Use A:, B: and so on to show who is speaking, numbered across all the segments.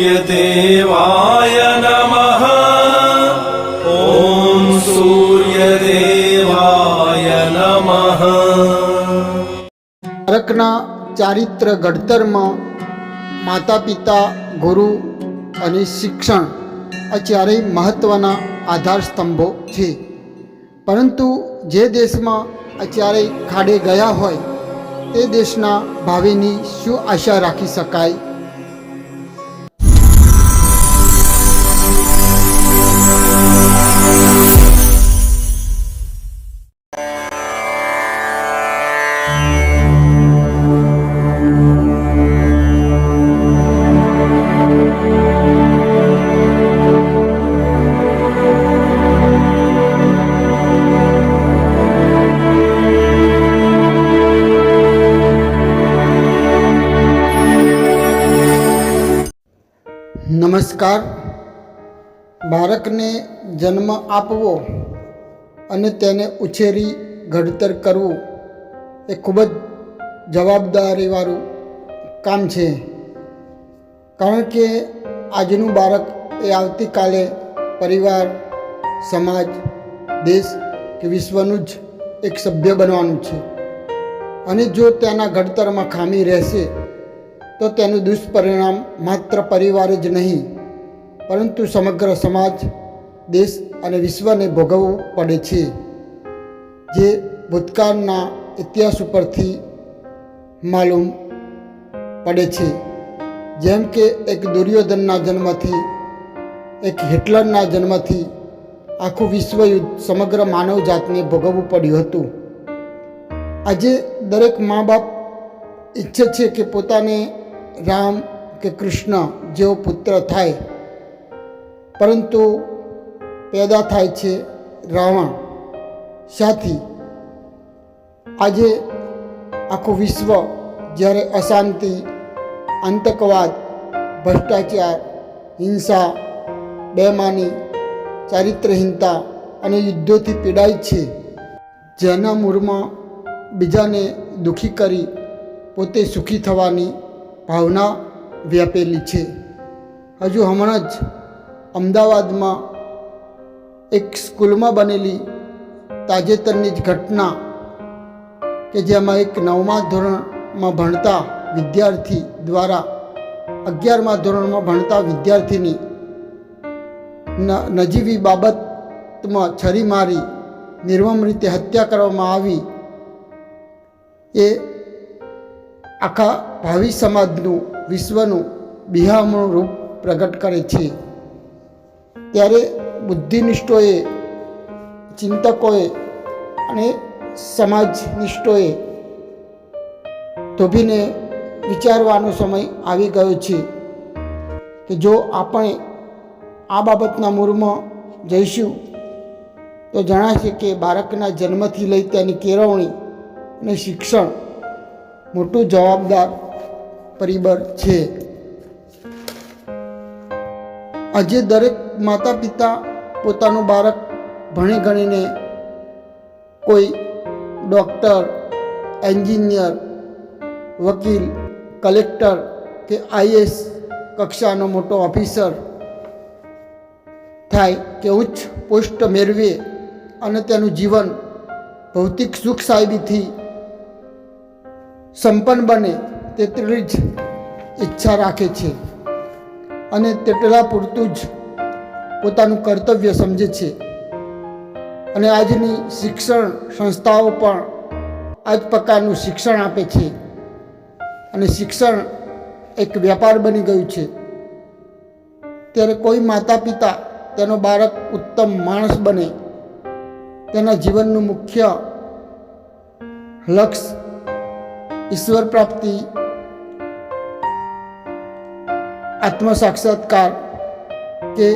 A: सूर्यदेवाय नमः ॐ सूर्यदेवाय नमः
B: બાળકના ચારિત્ર ઘડતરમાં માતા પિતા ગુરુ અને શિક્ષણ આ ચારેય મહત્ત્વના આધાર સ્તંભો છે પરંતુ જે દેશમાં આ ચારેય ખાડે ગયા હોય તે દેશના ભાવિની શું આશા રાખી શકાય નમસ્કાર. બાળકને જન્મ આપવો અને તેને ઉછેરી ઘડતર કરવું એ ખૂબ જ જવાબદારીવાળું કામ છે. કારણ કે આજનું બાળક એ આવતીકાલે પરિવાર, સમાજ, દેશ કે વિશ્વનું જ એક સભ્ય બનવાનું છે. અને જો તેના ઘડતરમાં ખામી રહેશે તો તેનું દુષ્પરિણામ માત્ર પરિવાર જ નહીં, પરંતુ સમગ્ર સમાજ, દેશ અને વિશ્વને ભોગવવું પડે છે. જે ભૂતકાળના ઇતિહાસ ઉપરથી માલુમ પડે છે. જેમ કે એક દુર્યોધનના જન્મથી, એક હિટલરના જન્મથી આખું વિશ્વયુદ્ધ સમગ્ર માનવજાતને ભોગવવું પડ્યું હતું. આજે દરેક મા બાપ ઈચ્છે છે કે પોતાને રામ કે કૃષ્ણ જેવો પુત્ર થાય. પરંતુ પેદા થાય છે રાવણ. સાથી, આજે આખું વિશ્વ જ્યારે અશાંતિ, આતંકવાદ, ભ્રષ્ટાચાર, હિંસા, બેમાની, ચારિત્રહીનતા અને યુદ્ધોથી પીડાય છે. જેના મૂળમાં બીજાને દુઃખી કરી પોતે સુખી થવાની ભાવના વ્યાપેલી છે. હજુ હમણાં જ અમદાવાદમાં એક સ્કૂલમાં બનેલી તાજેતરની જ ઘટના કે જેમાં એક નવમા ધોરણમાં ભણતા વિદ્યાર્થી દ્વારા અગિયારમા ધોરણમાં ભણતા વિદ્યાર્થીની નજીવી બાબતમાં છરી મારી, નિર્મમ રીતે હત્યા કરવામાં આવી એ આખા ભાવિ સમાજનું, વિશ્વનું બિહામણું રૂપ પ્રગટ કરે છે. ત્યારે બુદ્ધિનિષ્ઠોએ, ચિંતકોએ અને સમાજનિષ્ઠોએ ધોભીને વિચારવાનો સમય આવી ગયો છે કે જો આપણે આ બાબતના મૂળમાં જઈશું, તો જણાશે કે બાળકના જન્મથી લઈ તેની કેળવણી અને શિક્ષણ મોટું જવાબદાર પરિબળ છે. આજે દરેક માતા પિતા પોતાનું બાળક ભણી ગણીને કોઈ ડૉક્ટર, એન્જિનિયર, વકીલ, કલેક્ટર કે આઈએસ કક્ષાનો મોટો ઓફિસર થાય કે ઉચ્ચ પોસ્ટ મેળવે અને તેનું જીવન ભૌતિક સુખ સાહેબીથી સંપન્ન બને તેટલી જ ઈચ્છા રાખે છે. અને તેટલા પૂરતું જ પોતાનું કર્તવ્ય સમજે છે. અને આજની શિક્ષણ સંસ્થાઓ પણ આ જ પ્રકારનું શિક્ષણ આપે છે. અને શિક્ષણ એક વ્યાપાર બની ગયું છે. ત્યારે કોઈ માતા પિતા તેનો બાળક ઉત્તમ માણસ બને, તેના જીવનનું મુખ્ય લક્ષ્ય ઈશ્વર પ્રાપ્તિ આત્મ સાક્ષાત્કાર કે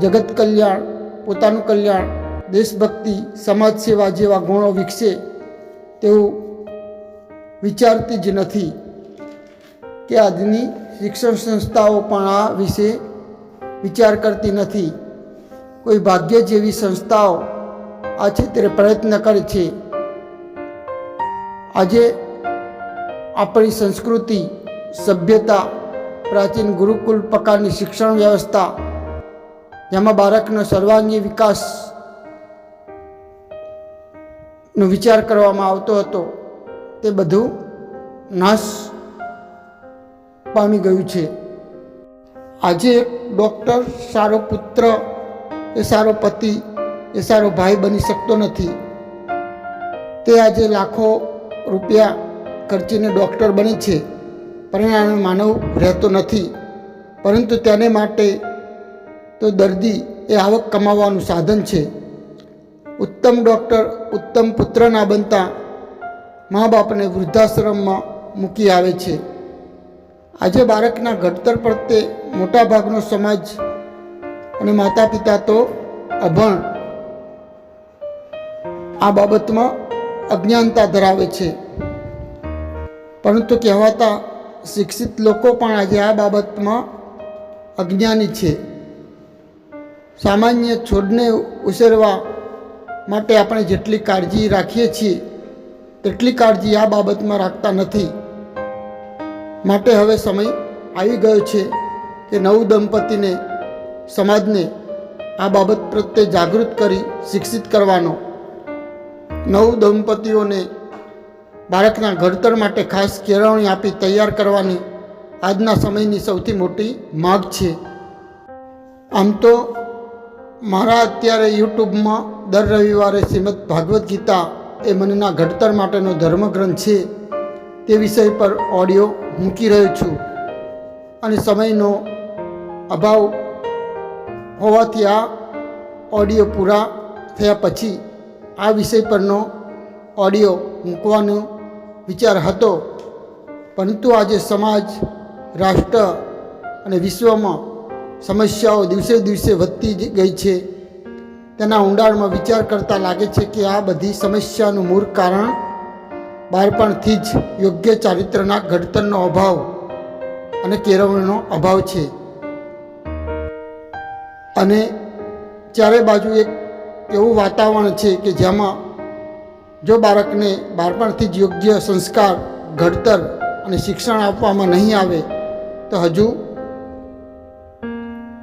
B: જગત કલ્યાણ, પોતાનું કલ્યાણ, દેશભક્તિ, સમાજ સેવા જેવા ગુણો વિકસે તેવું વિચારતી જ નથી કે આજની શિક્ષણ સંસ્થાઓ પણ આ વિશે વિચાર કરતી નથી. કોઈ ભાગ્ય જેવી સંસ્થાઓ આ ક્ષેત્રે પ્રયત્ન કરે છે. આજે આપણી સંસ્કૃતિ, સભ્યતા, પ્રાચીન ગુરુકુલ પ્રકારની શિક્ષણ વ્યવસ્થા, જેમાં બાળકનો સર્વાંગી વિકાસ નો વિચાર કરવામાં આવતો હતો, તે બધું નાશ પામી ગયું છે. આજે એક ડૉક્ટર સારો પુત્ર, એ સારો પતિ, એ સારો ભાઈ બની શકતો નથી. તે આજે લાખો રૂપિયા ખર્ચીને ડૉક્ટર બને છે. પરિણામે માનવ રહેતો નથી. પરંતુ તેને માટે તો દર્દી એ આવક કમાવાનું સાધન છે. ઉત્તમ ડૉક્ટર, ઉત્તમ પુત્ર ના બનતા મા બાપને વૃદ્ધાશ્રમમાં મૂકી આવે છે. આજે બાળકના ઘડતર પ્રત્યે મોટાભાગનો સમાજ અને માતા પિતા તો અભણ. આ બાબતમાં અજ્ઞાનતા ધરાવે છે. પરંતુ કહેવાતા શિક્ષિત લોકો પણ આજે આ બાબતમાં અજ્ઞાની છે. સામાન્ય છોડને ઉછેરવા માટે આપણે જેટલી કાળજી રાખીએ છીએ, તેટલી કાળજી આ બાબતમાં રાખતા નથી. માટે હવે સમય આવી ગયો છે કે નવું દંપતીને, સમાજને આ બાબત પ્રત્યે જાગૃત કરી શિક્ષિત કરવાનો. નવ દંપતીઓને બાળકના ઘડતર માટે ખાસ કેળવણી આપી તૈયાર કરવાની આજના સમયની સૌથી મોટી માગ છે. આમ તો મારા અત્યારે યુટ્યુબમાં દર રવિવારે શ્રીમદ ભાગવદ્ ગીતા એ મનના ઘડતર માટેનો ધર્મગ્રંથ છે તે વિષય પર ઓડિયો મૂકી રહ્યો છું અને સમયનો અભાવ હોવાથી આ ઓડિયો પૂરા થયા પછી આ વિષય પરનો ઓડિયો મૂકવાનો વિચાર હતો. પરંતુ આજે સમાજ, રાષ્ટ્ર અને વિશ્વમાં સમસ્યાઓ દિવસે દિવસે વધતી ગઈ છે. તેના ઊંડાણમાં વિચાર કરતાં લાગે છે કે આ બધી સમસ્યાનું મૂળ કારણ બાળપણથી જ યોગ્ય ચારિત્રના ઘડતરનો અભાવ અને કેળવણીનો અભાવ છે. અને ચારે બાજુ એક એવું વાતાવરણ છે કે જેમાં જો બાળકને બાળપણથી જ યોગ્ય સંસ્કાર, ઘડતર અને શિક્ષણ આપવામાં નહીં આવે, તો હજુ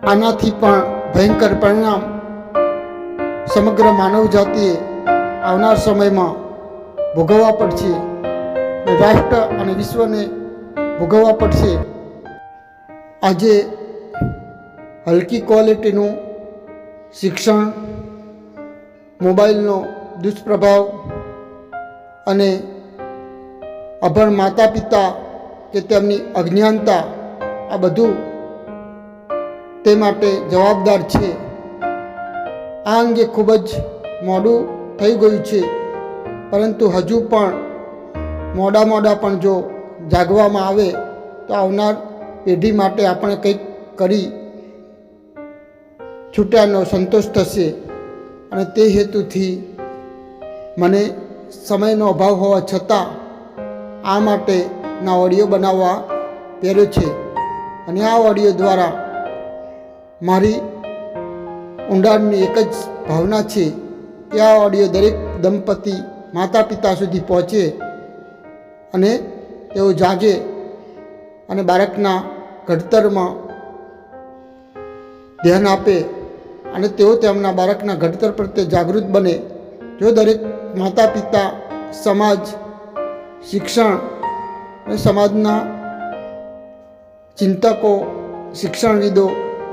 B: આનાથી પણ ભયંકર પરિણામ સમગ્ર માનવ જાતિએ આવનાર સમયમાં ભોગવવા પડશે રાષ્ટ્ર અને વિશ્વને ભોગવવા પડશે. આજે હલકી ક્વોલિટીનું શિક્ષણ મોબાઈલનો દુષ્પ્રભાવ અને અભણ માતા પિતા કે તેમની અજ્ઞાનતા, આ બધું તે માટે જવાબદાર છે. આ અંગે ખૂબ જ મોડું થઈ ગયું છે. પરંતુ હજુ પણ મોડા મોડા પણ જો જાગવામાં આવે તો આવનાર પેઢી માટે આપણે કંઈક કરી છૂટ્યાનો સંતોષ થશે. અને તે હેતુથી મને સમયનો અભાવ હોવા છતાં આ માટેના ઓડિયો બનાવવા પહેર્યો છે. અને આ ઓડિયો દ્વારા મારી ઊંડાણની એક જ ભાવના છે કે આ ઓડિયો દરેક દંપતી માતા પિતા સુધી પહોંચે અને તેઓ જાગે અને બાળકના ઘડતરમાં ધ્યાન આપે અને તેઓ તેમના બાળકના ઘડતર પ્રત્યે જાગૃત બને. જો દરેક માતા પિતા, સમાજ, શિક્ષણ અને સમાજના ચિંતકો, શિક્ષણવિદો,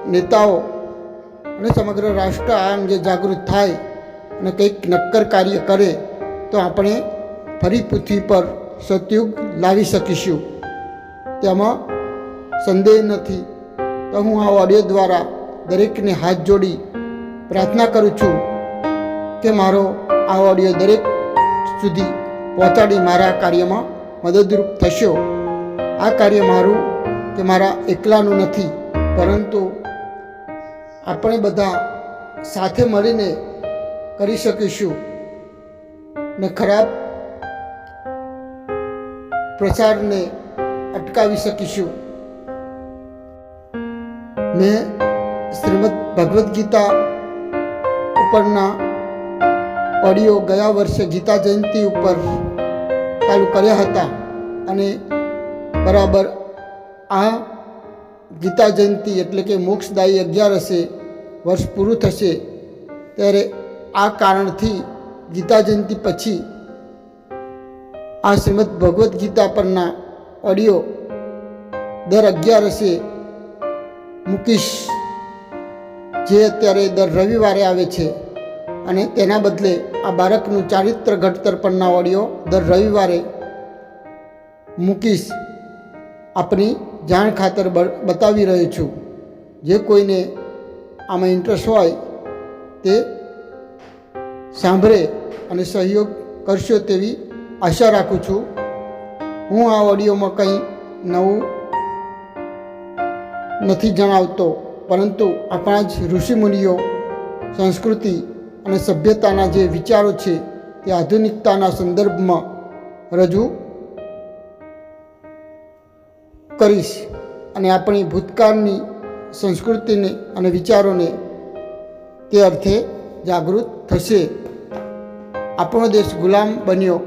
B: નેતાઓ અને સમગ્ર રાષ્ટ્ર આ અંગે જાગૃત થાય અને કંઈક નક્કર કાર્ય કરે, તો આપણે ફરી પૃથ્વી પર સતયુગ લાવી શકીશું. તેમાં સંદેહ નથી. તો હું આ ઓડિયો દ્વારા દરેકને હાથ જોડી પ્રાર્થના કરું છું કે મારો આ ઓડિયો દરેક સુધી પહોંચાડી મારા કાર્યમાં મદદરૂપ થશો. આ કાર્ય મારું કે મારા એકલાનું નથી, પરંતુ આપણે બધા સાથે મળીને કરી શકીશું. ને ખરાબ પ્રચારને અટકાવી શકીશું. મેં શ્રીમદ ભગવદ્ ગીતા ઉપરના ઓડિયો ગયા વર્ષે ગીતા જયંતિ ઉપર ચાલુ કર્યા હતા અને બરાબર આ ગીતા જયંતિ એટલે કે મોક્ષદાયી અગિયારસે વર્ષ પૂરું થશે ત્યારે આ કારણથી ગીતા જયંતિ પછી આ શ્રીમદ ભગવદ્ ગીતા પરના ઓડિયો દર અગિયારસે મૂકીશ. જે અત્યારે દર રવિવારે આવે છે. અને તેના બદલે આ બાળકનું ચારિત્ર ઘડતર પરના ઓડિયો દર રવિવારે મૂકીશ આપની જાણ ખાતર બતાવી રહ્યો છું. જે કોઈને આમાં ઇન્ટરેસ્ટ હોય તે સાંભળે અને સહયોગ કરશો તેવી આશા રાખું છું. હું આ ઓડિયોમાં કંઈ નવું નથી જણાવતો, પરંતુ આપણા જ ઋષિમુનિઓ સંસ્કૃતિ અને સભ્યતાના જે વિચારો છે તે આધુનિકતાના સંદર્ભમાં રજૂ કરીશ અને આપણી ભૂતકાળની સંસ્કૃતિને અને વિચારોને તે અર્થે જાગૃત થશે. આપણો દેશ ગુલામ બન્યો.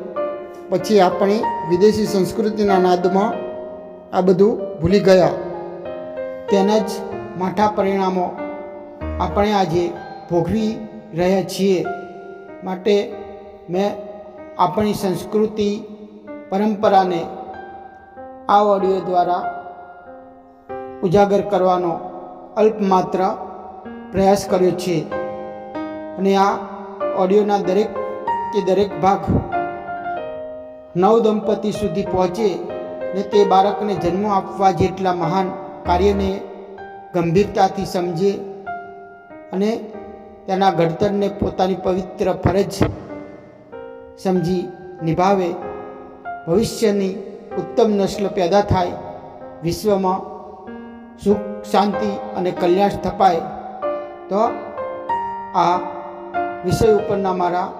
B: પછી આપણે વિદેશી સંસ્કૃતિના નાદમાં આ બધું ભૂલી ગયા. તેના જ માઠા પરિણામો આપણે આજે ભોગવી રહ્યા છીએ. માટે મેં આપણી સંસ્કૃતિ, પરંપરાને આ ઓડિયો દ્વારા ઉજાગર કરવાનો અલ્પમાત્ર પ્રયાસ કર્યો છે. અને આ ઓડિયોના દરેક કે દરેક ભાગ નવ દંપતી સુધી પહોંચે ને તે બાળકને જન્મ આપવા જેટલા મહાન કાર્યને ગંભીરતાથી સમજે અને તેના ઘડતરને પોતાની પવિત્ર ફરજ સમજી નિભાવે. ભવિષ્યની ઉત્તમ નસ્લ પેદા થાય. વિશ્વમાં સુખ, શાંતિ અને કલ્યાણ સ્થપાય. તો આ વિષય ઉપરના મારા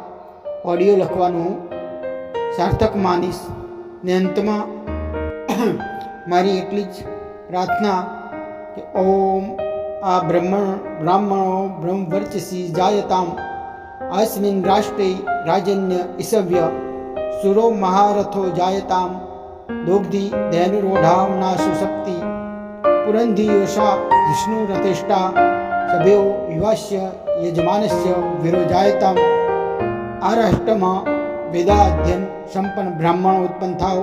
B: ઓડિયો લખવાનું સાર્થક માનીશ. ને અંતમાં મારી એટલી જ પ્રાર્થના કે ઓમ आ ब्रह्मण, ब्राह्मण ब्रह्मवर्चसी जायताम। अस्मिन राष्ट्रे राजन्य इसव्य सुरो महारथो जायताम। दोग्धि धैनुरोधावना सुशक्ति पुरन्धियोषा विष्णुरतिष्ठा। सभ्यो युवाश्य यजमान से विरोजायताम। आराष्टम वेदाध्ययन संपन्न ब्राह्मण उत्पन्न था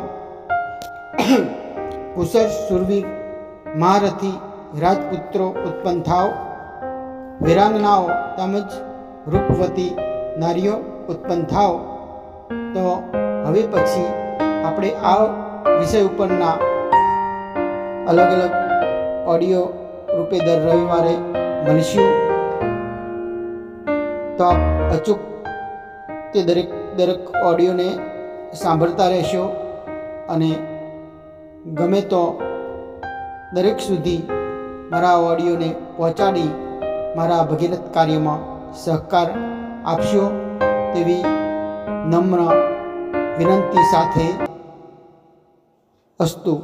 B: कुशल सुरवीर महारथी રાજપુત્રો ઉત્પન્ન થાવ વીરાંગનાઓ તેમજ રૂપવતી નારીઓ ઉત્પન્ન થાવ તો હવે પછી આપણે આ વિષય ઉપરના અલગ અલગ ઓડિયો રૂપે દર રવિવારે મળીશું. તો આપ અચૂક તે દરેક દરેક ઓડિયોને સાંભળતા રહેશો અને ગમે તો દરેક સુધી મારા ઓડિયોને પહોંચાડી મારા ભગીરથ કાર્યમાં સહકાર આપશો તેવી નમ્ર વિનંતી સાથે અસ્તુ.